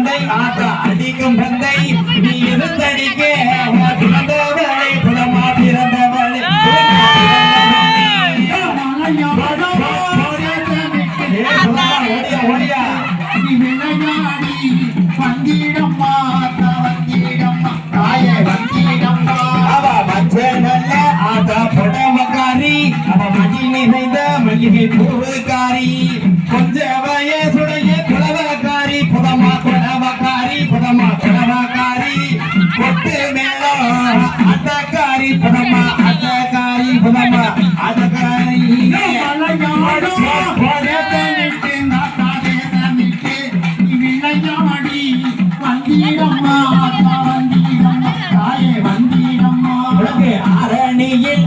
பந்தை ஆத்தா அடிக்கும் பந்தை நீ இருந்தடிக்க பிறந்தவளை புலமா பிறந்தவளை. ஓடியா ஓடியா தாயே அவ நல்ல அவ மடி நிறைந்த மல்லிகை பூவுக்காரி புதமா அத்தகாரி புதமா அத்தகாரி அரணியில்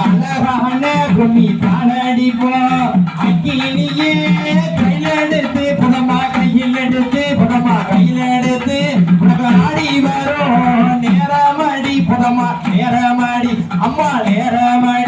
அழகான கும்மி தானடிப்போ அக்கினியே அம்மா நேரமாடி அம்மா நேரமாடி